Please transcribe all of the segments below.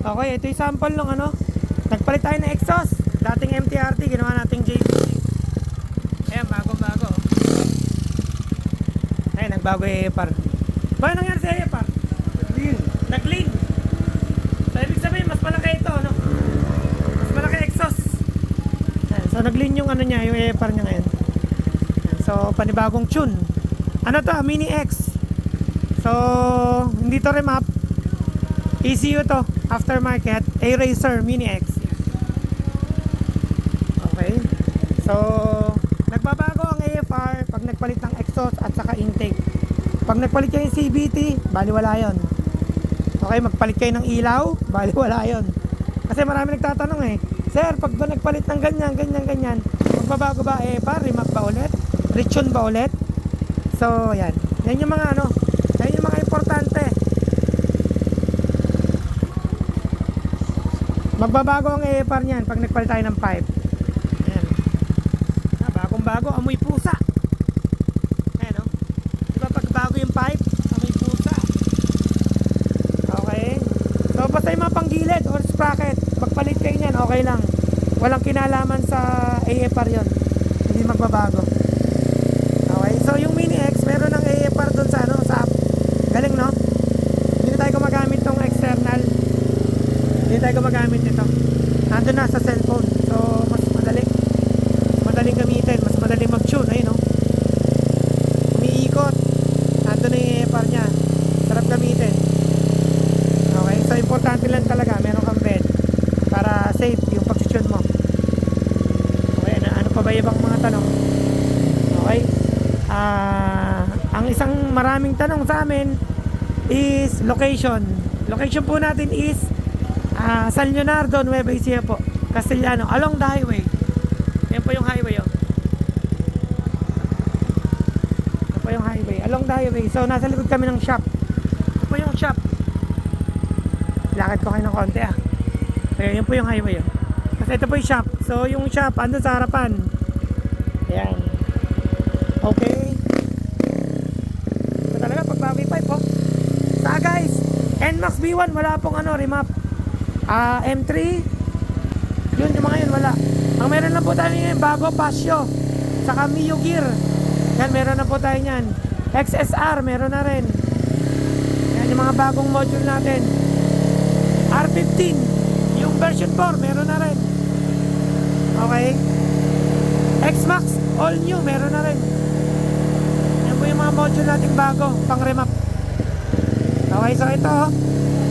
Okay, ito yung sample ng ano. Nagpalit tayo ng exhaust. Dating MTRT, ginawa nating JBT. Ayan, bago-bago. Ayan, nagbago yung AFR. Ba, nangyari sa AFR? Clean. Nag-lean. So, ibig sabihin, mas malaki ito, ano? Mas malaki exhaust. Ayan, so, nag-lean yung ano niya, yung AFR niya ngayon. Ayan, so, panibagong tune. Ano to? Mini X. So, hindi to remap. ECU to. Aftermarket. A-Racer Mini X. Okay. So, nagbabago ang AFR pag nagpalit ng exhaust at saka intake. Pag nagpalit kayo ng CBT, baliwala yon. Okay, magpalit kayo ng ilaw, baliwala yon. Kasi marami nagtatanong eh, Sir, pag ba nagpalit ng ganyan, ganyan, ganyan, magbabago ba AFR? Remap ba ulit? Retune ba ulit? So, yan. Yan yung mga ano, yan yung mga importante. Magbabago ang AFR niyan pag nagpalit tayo ng pipe. Ayan. Ah, bagong bago, amoy pusa. Ayan o. Di ba pag bago yung pipe, amoy pusa. Okay. So basta yung mga panggilid or sprocket, magpalit kayo niyan, okay lang. Walang kinalaman sa AFR yon. Hindi magbabago. Okay. So yung Mini X, meron ng AFR doon sa ano, sa app. Galing no? Hindi na tayo gumagamit ng external. Hindi tayo gumagamit nito. Nandun na sa cellphone. So, mas madali. Mas madaling gamitin. Mas madaling mag-tune. Ayun, no? Umiikot. Nandun na yung AFR niya. Sarap gamitin. Okay? So, importante lang talaga. Meron kang bed. Para safe yung pag-tune mo. Okay? Ano, ano pa ba yung ibang mga tanong? Okay? Ah, ang isang maraming tanong sa amin is location. Location po natin is Ah, San Leonardo, Nueva Ecija po. Castellano, along the highway. Yan po yung highway, oh. Yan po yung highway, along the highway. So, nasa likod kami ng shop. Yan po yung shop. Lakad ko kayo ng konti, ah. Ayan, yun po yung highway, oh. Kasi ito po yung shop. So, yung shop, andun sa harapan. Ayan. Okay. Ito talaga, pagbago yung pipe, oh. Sa guys, NMAX B1, wala pong ano, remap. Ah, M3. Yun, yung mga yun, wala. Ang meron na po tayo ngayon, bago, Pasio. Saka Mio Gear. Yan, meron na po tayo yan. XSR, meron na rin. Yan, yung mga bagong module natin. R15, yung version 4, meron na rin. Okay. X-Max, all new, meron na rin. Yan po yung mga module nating bago, pang remap. Okay, so ito,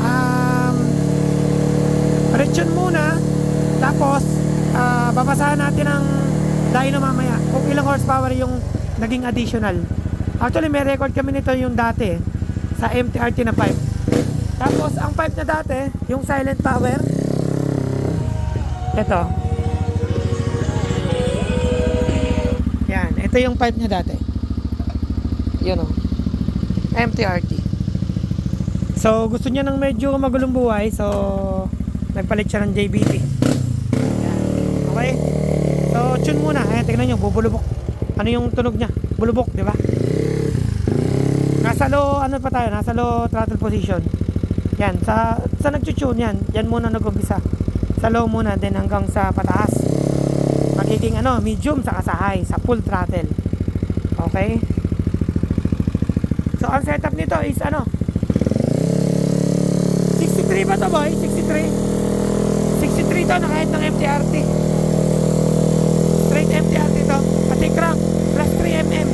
um, Retune muna, tapos ah, babasahan natin ang dyno mamaya kung ilang horsepower yung naging additional. Actually, may record kami nito yung dati sa MTRT na pipe. Tapos, ang pipe na dati, yung silent power, ito. Yan, ito yung pipe niya dati. Yun o. MTRT. So, gusto niya ng medyo magulong buhay. So, nagpalit siya ng JBT. Yan. Okay? So, tune muna. Ayan, tignan nyo, bubulubok. Ano yung tunog niya? Bulubok, di ba? Nasa low, ano pa tayo? Nasa low throttle position. Yan, sa, sa nag-tune yan, yan muna nag-umpisa. Sa low muna, then hanggang sa pataas. Magiging ano, medium sa kasahay, sa full throttle. Okay? So, ang setup nito is ano, 63 ba to boy? 63? 63 to na kahit ng MTRT. Straight MTRT to. Pati crank. Plus 3mm.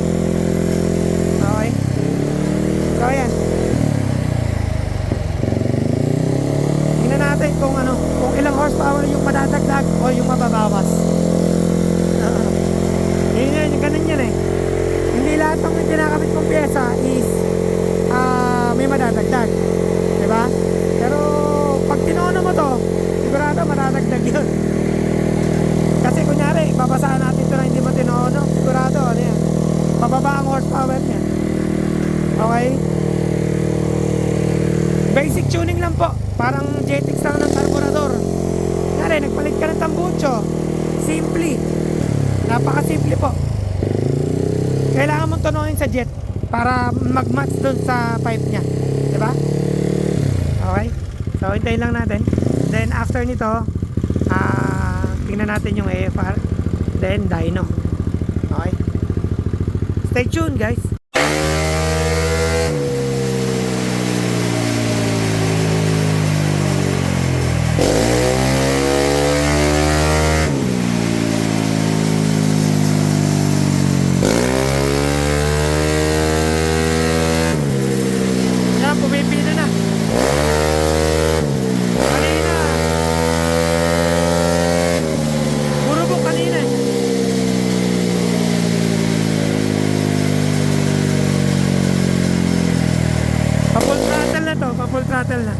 Okay. So ayan. Tingnan natin kung ano, kung ilang horsepower yung madadagdag o yung mababawas. Uh, yun yun, yung ganun yun eh. Hindi lahat ng kinakabit mong pyesa is ah may madadagdag. Diba? Pero pag tinono mo to, sigurado madadagdag yun. Kasi kunyari, babasahan natin ito na hindi mo tinono, sigurado ano yan. Mababa ang horsepower niya. Okay? Basic tuning lang po. Parang jetix lang ng carburetor. Kunyari, nagpalit ka ng tambucho. Simple. Napaka-simple po. Kailangan mong tununin sa jet para mag-match dun sa pipe niya. Diba? Okay? So, hintayin lang natin. Then, after nito, ah tingnan natin yung AFR. Then, dyno. Okay? Stay tuned, guys. Yan, pumipila na. Kanina. Puro po kanina eh. Pa-full throttle na to, pa-full throttle na. Tapos na. Tapos na pala.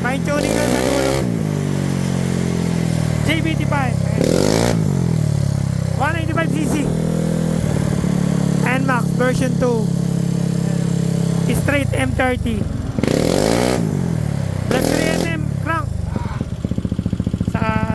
Fine tuning lang sa dulo. JBT5 195cc NMAX version 2 straight M30 plus 3NM crank sa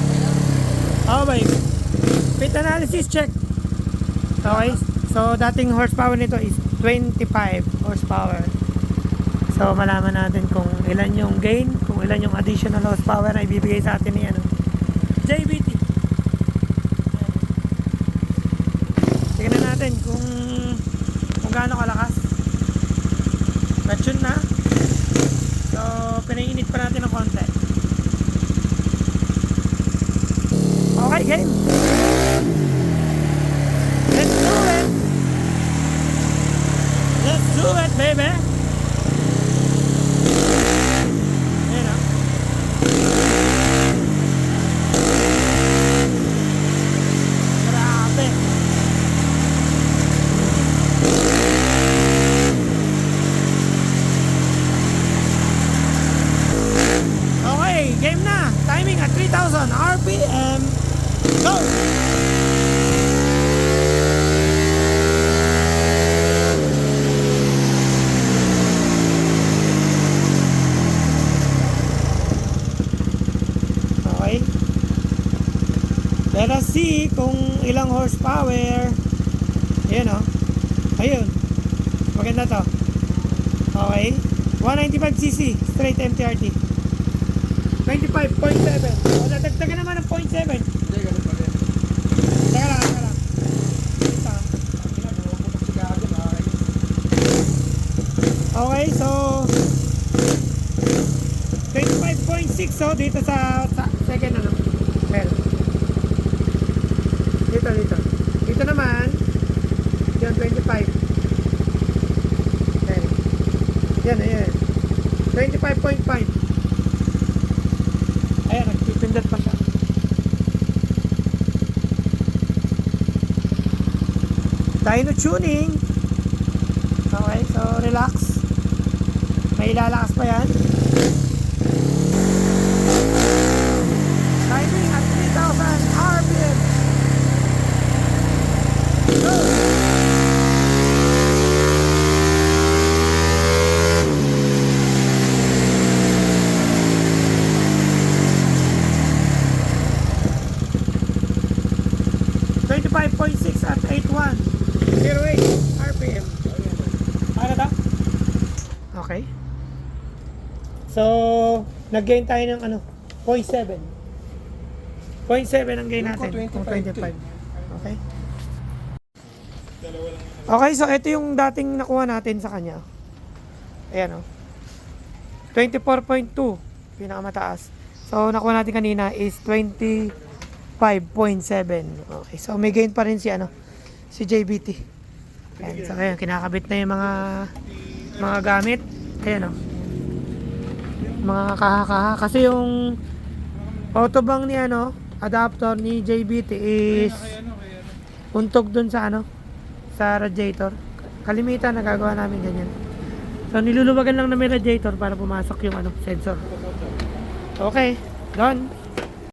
Okay. Fit analysis check. Okay. So, dating horsepower nito is 25 horsepower. So, malaman natin kung ilan yung gain, kung ilan yung additional horsepower na ibibigay sa atin ni ano, JBT. Tingnan natin kung kung gaano kalakas. Na-tune na. So, pinainit pa natin ng konti. Okay, game. Let's do it. Let's do it, baby. Let us see kung ilang horsepower. Ayan o. Ayun. Maganda to. Okay. 195cc. Straight MTRT. 25.7. O, dadagdagan naman ng 0.7. Teka lang, teka lang. Ito. Okay, so 25.6 so dito sa, sa second ano. Meron. Dito, dito. Dito naman, yan 25. Okay. Yan, ayan. 25.5. Ayan, nagpipindot pa siya. Dyno tuning. Okay, so relax. May ilalakas pa yan. 35.6 at 81. 08 RPM. Ano ta? Okay. So, nag-gain tayo ng ano? 0.7. 0.7 ang gain natin. 25. Okay. Okay, so ito yung dating nakuha natin sa kanya. Ayan o. Oh. 24.2. Pinakamataas. So, nakuha natin kanina is 20 25.7. Okay, so may gain pa rin si ano, si JBT. Ayan, so ayan, kinakabit na yung mga mga gamit. Ayan o. Mga kaha-kaha. Kasi yung autobang ni ano, adapter ni JBT is untog dun sa ano, sa radiator. Kalimitan, nagagawa namin ganyan. So, niluluwagan lang namin radiator para pumasok yung ano, sensor. Okay, done.